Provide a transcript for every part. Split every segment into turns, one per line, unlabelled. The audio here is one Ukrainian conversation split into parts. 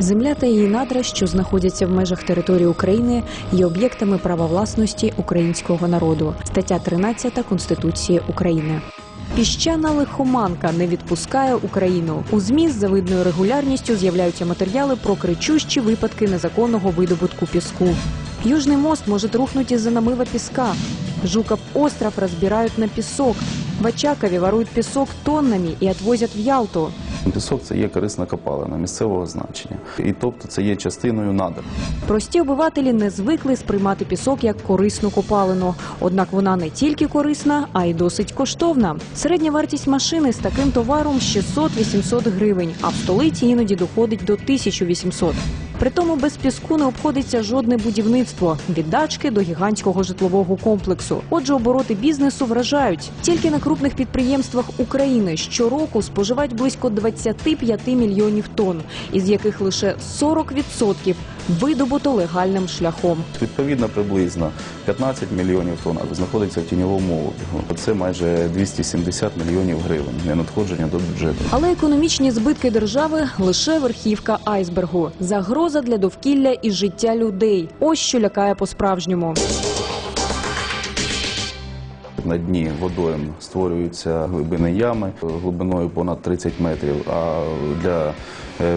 Земля та її надра, що знаходяться в межах території України, є об'єктами права власності українського народу. Стаття 13 Конституції України. Піщана лихоманка не відпускає Україну. У ЗМІ з завидною регулярністю з'являються матеріали про кричущі випадки незаконного видобутку піску. Южний мост может рухнуть из-за намыва песка. Жуков остров разбирают на песок. В Очакове воруют песок тоннами и отвозят в Ялту.
Пісок це є корисна копалина місцевого значення, і тобто це є частиною надр.
Прості обивателі не звикли сприймати пісок як корисну копалину. Однак вона не тільки корисна, а й досить коштовна. Середня вартість машини з таким товаром 600-800 гривень, а в столиці іноді доходить до 1800. Притому без піску не обходиться жодне будівництво від дачки до гігантського житлового комплексу. Отже, обороти бізнесу вражають. Тільки на крупних підприємствах України щороку споживають близько 25 мільйонів тонн, із яких лише 40% видобуто легальним шляхом.
Відповідно, приблизно 15 мільйонів тонн знаходиться в тіньовому обігу. Це майже 270 мільйонів гривень ненадходження до бюджету.
Але економічні збитки держави лише верхівка айсбергу. Загроза для довкілля і життя людей. Ось що лякає по-справжньому.
На дні водойм створюються глибини ями глибиною понад 30 метрів. А для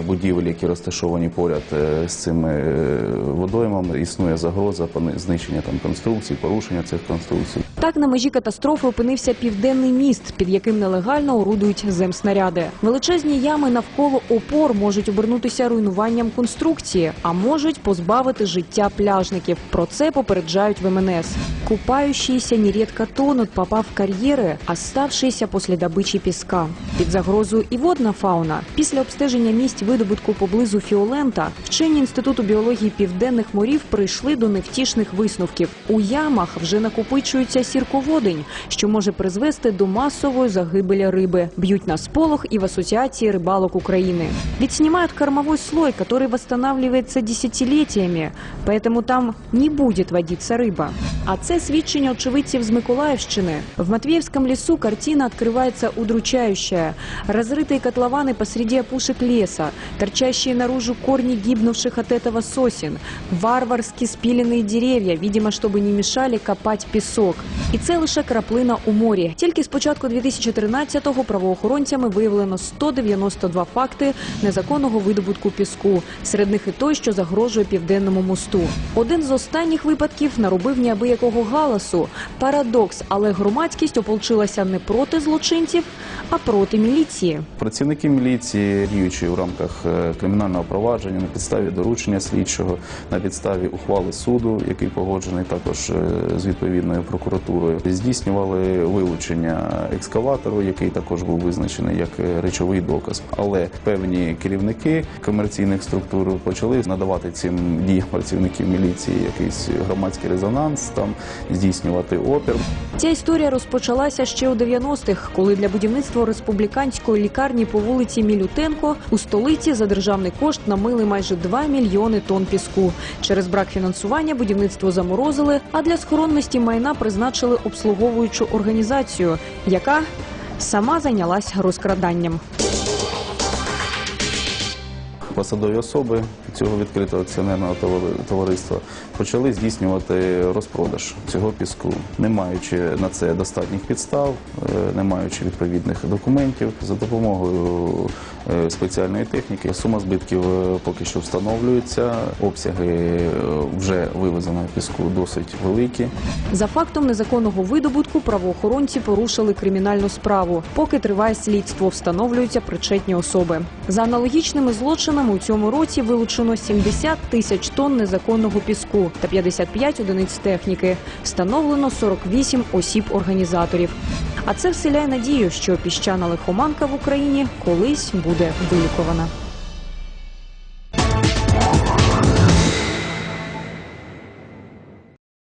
будівель, які розташовані поряд е, з цими е, водоймами, існує загроза знищення там конструкцій, порушення цих конструкцій.
Так на межі катастрофи опинився південний міст, під яким нелегально орудують земснаряди. Величезні ями навколо опор можуть обернутися руйнуванням конструкції, а можуть позбавити життя пляжників. Про це попереджають в МНС. Купающиеся нередко тонут, попав в кар'єри, оставшиеся після добичі піска. Під загрозою і водна фауна. Після обстеження місць видобутку поблизу Фіолента вчені інституту біології південних морів прийшли до невтішних висновків. У ямах вже накопичується сірководень, що може призвести до масової загибелі риби. Б'ють на сполох і в асоціації рибалок України. Ведь снимают кормовой слой, который восстанавливается десятилетиями, поэтому там не будет водиться рыба. А це свідчення очевидців з Миколаївщини. В Матвеевском лесу картина открывается удручающая. Разрытые котлованы посреди опушек леса, торчащие наружу корни гибнувших от этого сосен, варварски спиленные дерев'я, видимо, чтобы не мешали копать пісок. І це лише краплина у морі. Тільки з початку 2013-го правоохоронцями виявлено 192 факти незаконного видобутку піску. Серед них і той, що загрожує південному мосту. Один з останніх випадків наробив ніабиякого галасу. Парадокс, але громадськість ополчилася не проти злочинців, а проти міліції.
Працівники міліції, діючи в рамках е, кримінального провадження на підставі доручення слідчого, на підставі ухвали суду, який погоджений також е, з відповідною прокуратурою, здійснювали вилучення екскаватору, який також був визначений як е, речовий доказ. Але певні керівники комерційних структур почали надавати цим діям працівників міліції якийсь громадський резонанс, там здійснювати опір.
Ця історія розпочалася ще у 90-х, коли для будівництва республіканської лікарні по вулиці Мілютенко у столиці за державний кошт намили майже 2 мільйони тонн піску. Через брак фінансування будівництво заморозили, а для схоронності майна призначили обслуговуючу організацію, яка сама зайнялась розкраданням.
посадові особи цього відкритого акціонерного товариства почали здійснювати розпродаж цього піску, не маючи на це достатніх підстав, е, не маючи відповідних документів. За допомогою е, спеціальної техніки сума збитків е, поки що встановлюється. Обсяги вже вивезеного піску досить великі.
За фактом незаконного видобутку правоохоронці порушили кримінальну справу. Поки триває слідство, встановлюються причетні особи. За аналогічними злочинами у цьому році вилучено 70 тисяч тонн незаконного піску та 55 одиниць техніки. Встановлено 48 осіб-організаторів. А це вселяє надію, що піщана лихоманка в Україні колись буде вилікувана.